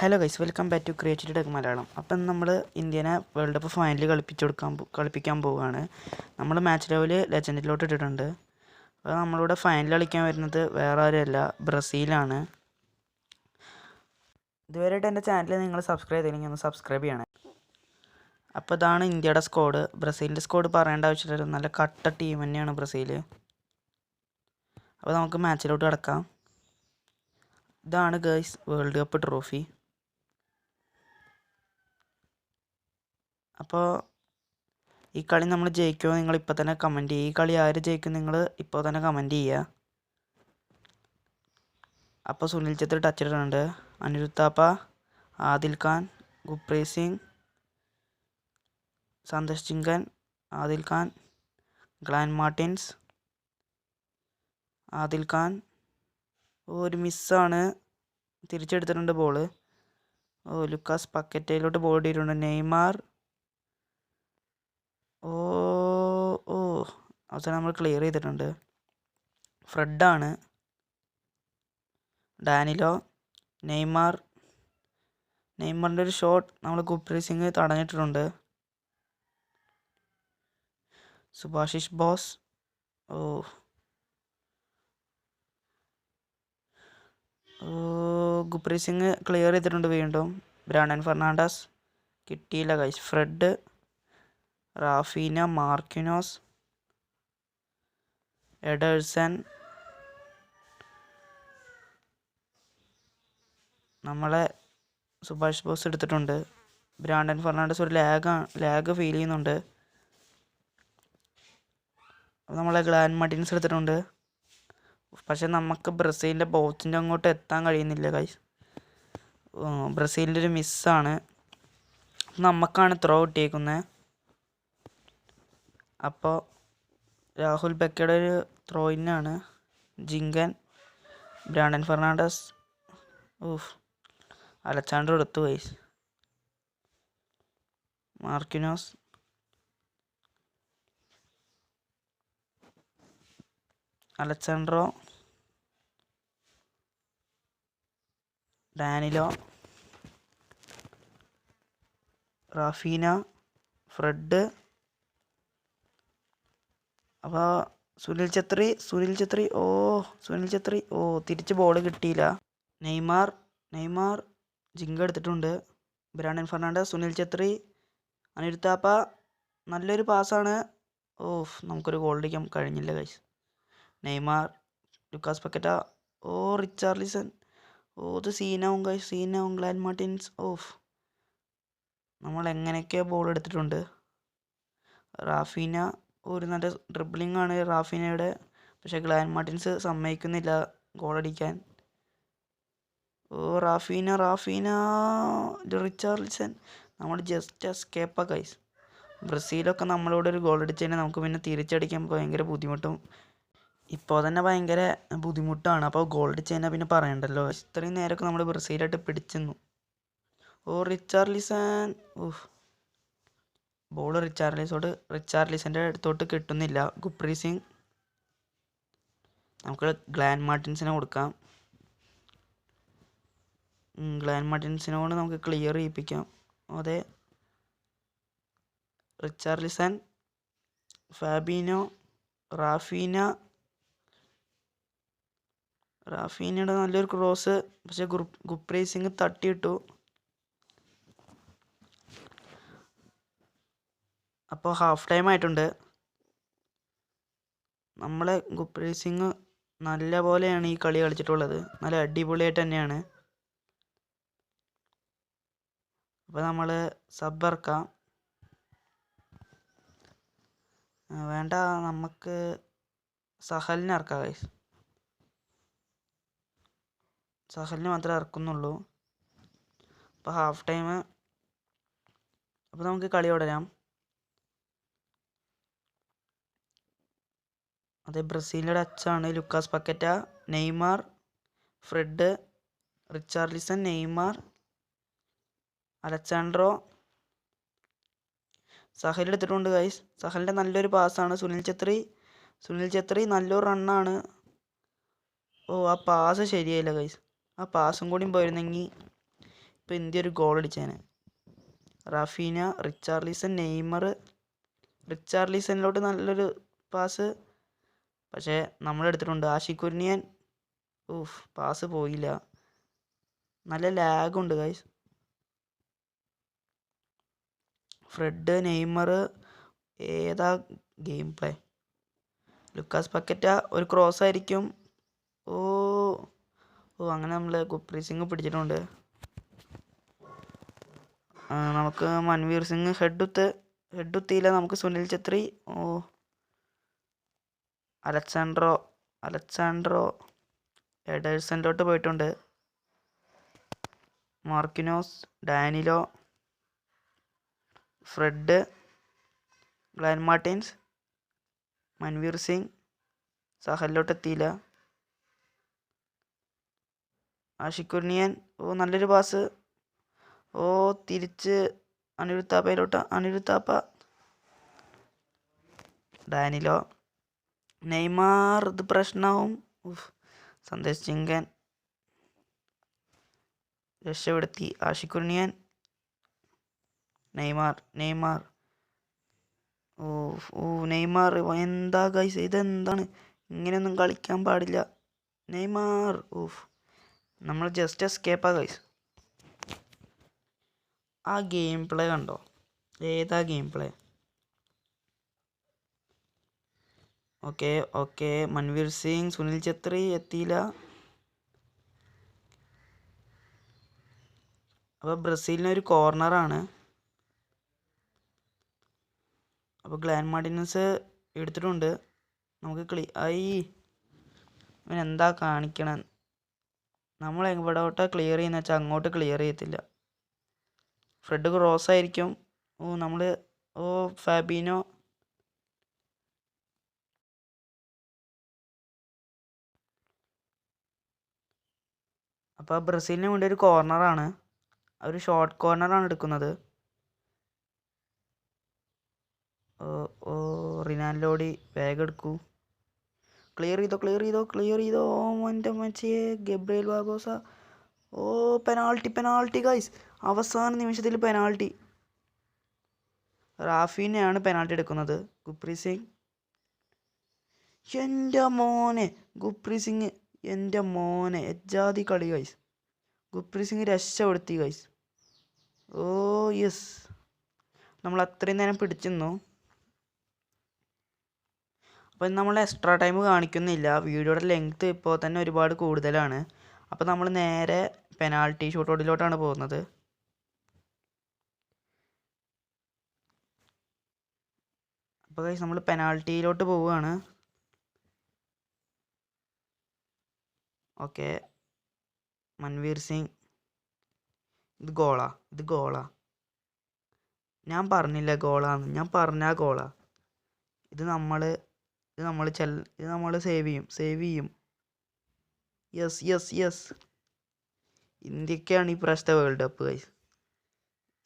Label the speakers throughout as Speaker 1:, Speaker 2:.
Speaker 1: Hello guys welcome back to created tech Malayalam. അപ്പം നമ്മൾ ഇന്ത്യനെ world cup ഫൈനലിൽ കളിപ്പിച്ചു കൊടുക്കാൻ കളിപ്പിക്കാൻ പോവുകയാണ്. നമ്മൾ മാച്ച് ലെവൽ ലെജൻഡിലോട്ട് ഇട്ടിട്ടുണ്ട്. അപ്പോൾ നമ്മളിവിടെ ഫൈനൽ കളിക്കാൻ വരുന്നത് വേറെ ആരുമല്ല ബ്രസീലാണ്. ഇതുവരെയായിട്ട് എന്റെ ചാനൽ നിങ്ങൾ സബ്സ്ക്രൈബ് ചെയ്തില്ലെങ്കിൽ ഒന്ന് സബ്സ്ക്രൈബ് ചെയ്യണേ. അപ്പോൾ ഇതാണ് ഇന്ത്യയുടെ സ്കോഡ് ബ്രസീലിന്റെ സ്കോഡ് പറയേണ്ട ആവശ്യമില്ല. നല്ല കട്ട ടീം തന്നെയാണ് ബ്രസീൽ അപ്പോൾ നമുക്ക് മാച്ചിലോട്ട് കിടക്കാം. ഇതാണ് ഗേൾസ് വേൾഡ് കപ്പ് ട്രോഫി അപ്പോൾ ഈ കളി നമ്മൾ ജയിക്കുമോ നിങ്ങൾ ഇപ്പോൾ തന്നെ കമന്റ് ചെയ്യുക. ഈ കളി ആര് ജയിക്കും നിങ്ങൾ ഇപ്പോൾ തന്നെ കമന്റ് ചെയ്യുക. അപ്പോൾ സുനിൽ ഛത്രി ടച്ച് ഇട്ടിട്ടുണ്ട്. അനിരുദ്ധാപ്പ ആദിൽ ഖാൻ ഗുപ്രീത് സിംഗ് സന്തോഷ് ചിങ്കൻ ആദിൽ ഖാൻ ഗ്ലാൻ മാർട്ടിൻസ് ആദിൽ ഖാൻ. ഒരു മിസ്സാണ് തിരിച്ചെടുത്തിട്ടുണ്ട് ബോൾ ഓ ലുക്കാസ് പക്കറ്റയിലോട്ട് ബോൾ ഇട്ടിട്ടുണ്ട്. നെയ്മാർ ഓ ഓ. അവസാനം നമ്മൾ ക്ലിയർ ചെയ്തിട്ടുണ്ട്. ഫ്രെഡാണ്. Danilo Neymar. നെയ്മറിന്റെ ഒരു ഷോട്ട് നമ്മൾ ഗുപ്രീത് സിംഗ് തടഞ്ഞിട്ടുണ്ട് സുഭാഷിഷ് ബോസ്. ഓ. സിംഗ് ക്ലിയർ ചെയ്തിട്ടുണ്ട് വീണ്ടും. ബ്രാൻഡൻ ഫെർണാണ്ടസ്. കിട്ടിയില്ല കൈസ് ഫ്രെഡ്. റാഫീന മാർക്കിനോസ് എഡേഴ്സൺ നമ്മളെ സുഭാഷ് ബോസ് എടുത്തിട്ടുണ്ട്. ബ്രാൻഡൻ ഫെർണാണ്ടസ് ഒരു ലാഗ് ലാഗ് ഫീൽ ചെയ്യുന്നുണ്ട്. നമ്മളെ ഗ്ലാൻ മർട്ടിൻസ് എടുത്തിട്ടുണ്ട്. പക്ഷെ നമുക്ക് ബ്രസീലിന്റെ ബോത്തിന്റെ അങ്ങോട്ട് എത്താൻ കഴിയുന്നില്ല കൈസ് ബ്രസീലിന്റെ ഒരു മിസ്സാണ് നമുക്കാണ് ത്രോ കിട്ടിയേക്കുന്നത് അപ്പോൾ രാഹുൽ ബെക്കയുടെ ഒരു ത്രോ ഇന്നാണ് ജിങ്കൻ ബ്രാണ്ടൻ ഫെർണാണ്ടസ്. ഊഫ് അലച്ചാണ്ടർ എടുത്തു vice Marquinhos. Alex Sandro Danilo. Raphinha Fred അപ്പോൾ സുനിൽ ഛത്രി സുനിൽ ഛത്രി ഓ സുനിൽ ഛത്രി. ഓ തിരിച്ച് ബോൾ കിട്ടിയില്ല. നെയ്മാർ നെയ്മാർ ജിങ്ക എടുത്തിട്ടുണ്ട്. ബ്രാണ്ടൻ ഫെർണാണ്ടസ് സുനിൽ ഛത്രി അനിരുത്താപ്പ നല്ലൊരു പാസ്സാണ് ഓഫ് നമുക്കൊരു ഗോൾ അടിക്കാൻ കഴിഞ്ഞില്ല കൈസ് നെയ്മാർ ലുക്കാസ് പക്കറ്റ. ഓ റിച്ചാർലിസൺ. ഓ ഇത് സീനാവും കൈസ് സീനാവും ഗ്ലാൻ മാർട്ടിൻസ്. ഓഫ്. നമ്മൾ എങ്ങനെയൊക്കെയോ ബോൾ എടുത്തിട്ടുണ്ട്. റാഫീന ഒരു നല്ല ഡ്രിബ്ലിംഗ് ആണ് റാഫിനയുടെ. പക്ഷെ ഗ്ലാൻ മാർട്ടിൻസ് സമ്മതിക്കുന്നില്ല ഗോളടിക്കാൻ. ഓ റാഫീന റാഫീന റിച്ചാർലിസൺ. നമ്മൾ ജസ്റ്റ് എസ്കേപ്പാ കൈസ് ബ്രസീലൊക്കെ നമ്മളോട് ഒരു ഗോൾ കഴിഞ്ഞാൽ നമുക്ക് പിന്നെ തിരിച്ചടിക്കാൻ ഭയങ്കര ബുദ്ധിമുട്ടും. ഇപ്പോൾ തന്നെ ഭയങ്കര ബുദ്ധിമുട്ടാണ്. അപ്പോൾ ഗോൾ കഴിഞ്ഞാൽ പിന്നെ പറയണ്ടല്ലോ. ഇത്രയും നേരമൊക്കെ നമ്മൾ ബ്രസീലായിട്ട് പിടിച്ചെന്നു ഓ റിച്ചാർലിസൺ. ഊഹ് ബോൾ റിച്ചാർലിസോട് റിച്ചാർലിസിന്റെ അടുത്തോട്ട് കിട്ടുന്നില്ല. ഗുപ്രീത് സിംഗ്. നമുക്ക് ഗ്ലാൻ മാർട്ടിൻസിനെ കൊടുക്കാം. ഗ്ലാൻ മാർട്ടിൻസിനോട് നമുക്ക് ക്ലിയർ ചെയ്യിപ്പിക്കാം. അതെ. Richarlison Fabinho Rafeena. റാഫീനയുടെ നല്ലൊരു ക്രോസ് പക്ഷെ ഗുർ ഗുപ്രീത് സിംഗ് തട്ടിയിട്ടു. അപ്പോൾ ഹാഫ് ടൈം ആയിട്ടുണ്ട്. നമ്മളെ ഗുപ്രീത് സിംഗ് നല്ല പോലെയാണ് ഈ കളി കളിച്ചിട്ടുള്ളത്. നല്ല അടിപൊളിയായിട്ട് തന്നെയാണ്. അപ്പോൾ നമ്മൾ സബ് വേണ്ട നമുക്ക് സഹലിനെ ഇറക്കാം ഗൈസ് സഹലിന് മാത്രമേ ഇറക്കുന്നുള്ളൂ. അപ്പോൾ ഹാഫ് ടൈം അപ്പോൾ നമുക്ക് കളി തുടരാം. അതെ ബ്രസീലിന്റെ ടച്ചാണ് Lucas Paqueta Neymar Fred Richarlison Neymar Alex Sandro Sahal എടുത്തിട്ടുണ്ട് ഗൈസ് സഹലിന്റെ നല്ലൊരു പാസ്സാണ് സുനിൽ ഛത്രി. സുനിൽ ഛത്രി നല്ലൊരു റണ്ണാണ് ഓ ആ പാസ് ശരിയായില്ല ഗൈസ് ആ പാസും കൂടി പോയിരുന്നെങ്കിൽ ഇപ്പോൾ ഇന്ത്യ ഒരു ഗോൾ അടിച്ചേനെ. Raphinha Richarlison Neymar. റിച്ചാർലിസണിലോട്ട് നല്ലൊരു പാസ് പക്ഷേ നമ്മളെടുത്തിട്ടുണ്ട്. ആഷിഖ് കുര്യൻ ഊഫ് പാസ് പോയില്ല. നല്ല ലാഗുണ്ട് ഗൈസ് ഫ്രെഡ് നെയ്മർ ഏതാ ഗെയിം പ്ലേ ലുക്കാസ് പക്കറ്റ ഒരു ക്രോസ് ആയിരിക്കും. ഓ ഓ അങ്ങനെ നമ്മൾ ഗുപ്രീത് സിംഗ് പിടിച്ചിട്ടുണ്ട്. നമുക്ക് മൻവീർ സിംഗ് ഹെഡുത്ത് ഹെഡുത്തിയില്ല നമുക്ക് Sunil Chhetri. Oh Alex Sandro Alex Sandro എഡേഴ്സണിലോട്ട് പോയിട്ടുണ്ട്. Marquinhos Danilo Fred Glan Martins Manvir Singh സഹലിലോട്ട് എത്തിയില്ല ആഷിക്കുർണിയൻ ഓ നല്ലൊരു പാസ്. ഓ തിരിച്ച് അനിരുത്താപ്പയിലോട്ട് അനിരുത്താപ്പ ഡാനിലോ. നെയ്മാർ ഇത് പ്രശ്നമാവും ഉഫ് സന്ദേശ് ചിങ്കൻ. രക്ഷപ്പെടുത്തി ആഷിക്കുണ്യൻ നെയ്മാർ നെയ്മാർ. ഓ ഓ നെയ്മാർ എന്താ ഗൈസ് ഇതെന്താണ്? ഇങ്ങനെയൊന്നും കളിക്കാൻ പാടില്ല. നെയ്മാർ ഓഫ് നമ്മൾ ജസ്റ്റ് എസ്കേപ്പാ ഗൈസ് ആ ഗെയിം പ്ലേ കണ്ടോ? ഏതാ game play okay okay. Manvir Singh Sunil Chhetri എത്തിയില്ല അപ്പോൾ ബ്രസീലിനൊരു കോർണറാണ് അപ്പോൾ ഗ്ലാൻ മാർട്ടിനസ് എടുത്തിട്ടുണ്ട്. നമുക്ക് ക്ലി ഐ. ഇവൻ എന്താ കാണിക്കണം നമ്മൾ എവിടോട്ടാ ക്ലിയർ ചെയ്യുന്ന വെച്ചാൽ അങ്ങോട്ട് ക്ലിയർ ചെയ്യത്തില്ല. ഫ്രെഡ് ക്രോസ് ആയിരിക്കും. ഓ നമ്മൾ ഓ ഫാബീനോ അപ്പോൾ ബ്രസീലിന് വേണ്ടി ഒരു കോർണറാണ് ഒരു ഷോർട്ട് കോർണറാണ് എടുക്കുന്നത്. ഓ ഓ റിനാൻ ലോഡി വേഗം എടുക്കൂ. ക്ലിയർ ചെയ്തോ ക്ലിയർ ചെയ്തോ ക്ലിയർ ചെയ്തോ. ഓ എന്റെ മച്ചിയെ ഗബ്രിയൽ ബാബോസ ഓ പെനാൾട്ടി പെനാൾട്ടി ഗൈസ് അവസാന നിമിഷത്തിൽ പെനാൾട്ടി റാഫീനെയാണ് പെനാൾട്ടി എടുക്കുന്നത്. ഗുപ്രി സിംഗ്. എന്റെ മോനെ ഗുപ്രി സിംഗ് എന്റെ മോനെ എജ്ജാതി കളി ഗൈസ് ഗുപ്രീത് സിംഗ് രക്ഷപ്പെടുത്തി ഗൈസ് ഓ യെസ് നമ്മൾ അത്രയും നേരം പിടിച്ചിരുന്നു. അപ്പം നമ്മൾ എക്സ്ട്രാ ടൈം കാണിക്കുന്നില്ല. വീഡിയോയുടെ ലെങ്ത് ഇപ്പോൾ തന്നെ ഒരുപാട് കൂടുതലാണ്. അപ്പോൾ നമ്മൾ നേരെ പെനാൾട്ടി ഷൂട്ടൗട്ടിലോട്ടാണ് പോകുന്നത്. അപ്പോൾ നമ്മൾ പെനാൾട്ടിയിലോട്ട് പോവുകയാണ്. ഓക്കെ. മൻവീർ സിംഗ്. ഇത് ഗോളാ ഇത് ഗോളാ. ഞാൻ പറഞ്ഞില്ല ഗോളാന്ന്? ഞാൻ പറഞ്ഞ ഗോളാ. ഇത് നമ്മൾ ഇത് നമ്മൾ ചെൽ ഇത് നമ്മൾ സേവ് ചെയ്യും സേവ് ചെയ്യും. യെസ് യെസ് യെസ് ഇന്ത്യക്കാണ് ഈ പ്രാവശ്യത്തെ വേൾഡ് കപ്പ് ഗൈസ്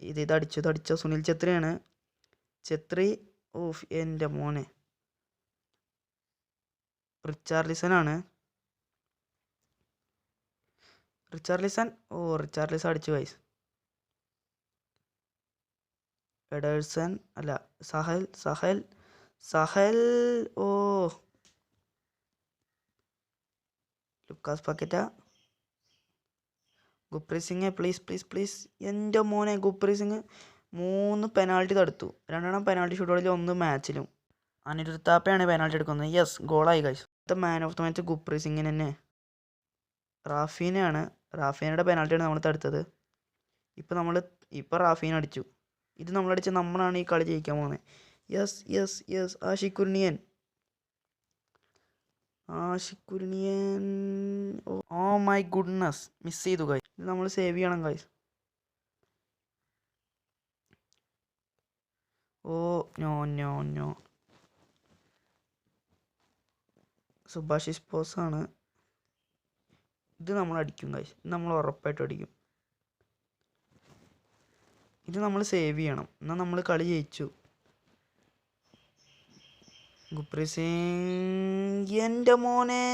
Speaker 1: ഇത് ഇത് അടിച്ചു ഇത് അടിച്ച. സുനിൽ ഛത്രിയാണ്. ഛത്രി ഓഫ് എന്റെ മോനെ. റിച്ചാർലിസൺ ആണ് റിച്ചാർലിസൺ ഓ റിച്ചാർലിസൺ അടിച്ചു വൈസ് എഡേഴ്സൺ അല്ല സഹൽ സഹൽ സഹൽ ഓ. Lucas Paqueta. Gurpreet Singh please please please എന്റെ മോനെ ഗുപ്രി സിംഗ് മൂന്ന് പെനാൾട്ടി തടുത്തു. രണ്ടെണ്ണം പെനാൾട്ടി ഷൂട്ടുകളിൽ ഒന്ന് മാച്ചിലും അനിരുദ്ധ് താപ്പയാണ് പെനാൾട്ടി എടുക്കുന്നത്. യെസ് ഗോളായി കഴിച്ചു the man of the match Gurpreet സിംഗിന് തന്നെ. റാഫീനയാണ് റാഫീനയുടെ പെനാൾട്ടിയാണ് നമ്മൾ തടുത്തത്. ഇപ്പം നമ്മൾ ഇപ്പം റാഫീൻ അടിച്ചു. ഇത് നമ്മളടിച്ച് നമ്മളാണ് ഈ കളി ജയിക്കാൻ പോകുന്നത് yes yes yes Ashique Kuruniyan Ashique Kuruniyan oh my goodness miss ചെയ്തു ഗൈസ് ഇത് നമ്മൾ സേവ് ചെയ്യണം guys oh no no Subhasish Bose ആണ്. ഇത് നമ്മൾ അടിക്കും ഇത് നമ്മൾ ഉറപ്പായിട്ടും അടിക്കും. ഇത് നമ്മൾ സേവ് ചെയ്യണം. എന്നാൽ നമ്മൾ കളി ജയിച്ചു. എന്റെ മോനെ.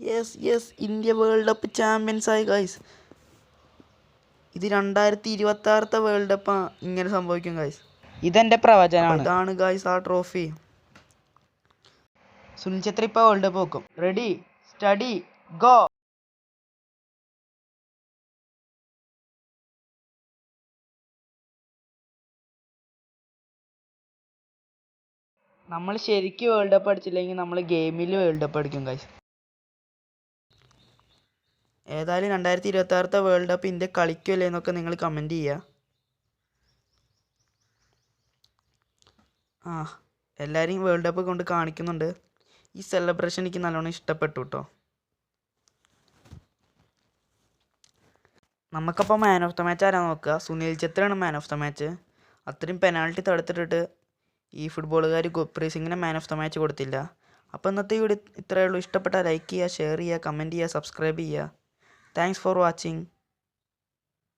Speaker 1: Yes yes India world cup champions ആയി ഗൈസ് ഇത് രണ്ടായിരത്തി ഇരുപത്തി ആറത്തെ വേൾഡ് കപ്പ് ഇങ്ങനെ സംഭവിക്കും ഗൈസ് ഇതെന്റെ പ്രവചനമാണ് ഇതാണ് ഗൈസ് ആ ട്രോഫി സുനിൽ ഛത്രി ഇപ്പോൾ വേൾഡ് കപ്പ് വെക്കും. റെഡി സ്റ്റഡി ഗോ നമ്മൾ ശരിക്കും വേൾഡ് കപ്പ് അടിച്ചില്ലെങ്കിൽ നമ്മൾ ഗെയിമിൽ വേൾഡ് കപ്പ് അടിക്കും ഗൈസ് ഏതായാലും രണ്ടായിരത്തി ഇരുപത്തി ആറത്തെ വേൾഡ് കപ്പ് ഇന്ത്യ കളിക്കുമല്ലേ എന്നൊക്കെ നിങ്ങൾ കമന്റ് ചെയ്യുക. ആ എല്ലാവരെയും വേൾഡ് കപ്പ് കൊണ്ട് കാണിക്കുന്നുണ്ട്. ഈ സെലിബ്രേഷൻ എനിക്ക് നല്ലോണം ഇഷ്ടപ്പെട്ടു കേട്ടോ നമുക്കപ്പോൾ മാൻ ഓഫ് ദ മാച്ച് ആരാ നോക്കുക? സുനിൽ ഛത്രിയാണ് മാൻ ഓഫ് ദ മാച്ച് അത്രയും പെനാൾട്ടി തടുത്തിട്ടിട്ട് ഈ ഫുട്ബോളുകാർ ഗുപ്രീത് സിംഗിന് മാൻ ഓഫ് ദ മാച്ച് കൊടുത്തില്ല. അപ്പോൾ ഇന്നത്തെ വീഡിയോ ഇത്രയേ ഉള്ളൂ. ഇഷ്ടപ്പെട്ടാൽ ലൈക്ക് ചെയ്യുക ഷെയർ ചെയ്യുക കമന്റ് ചെയ്യുക സബ്സ്ക്രൈബ് ചെയ്യുക. Thanks for watching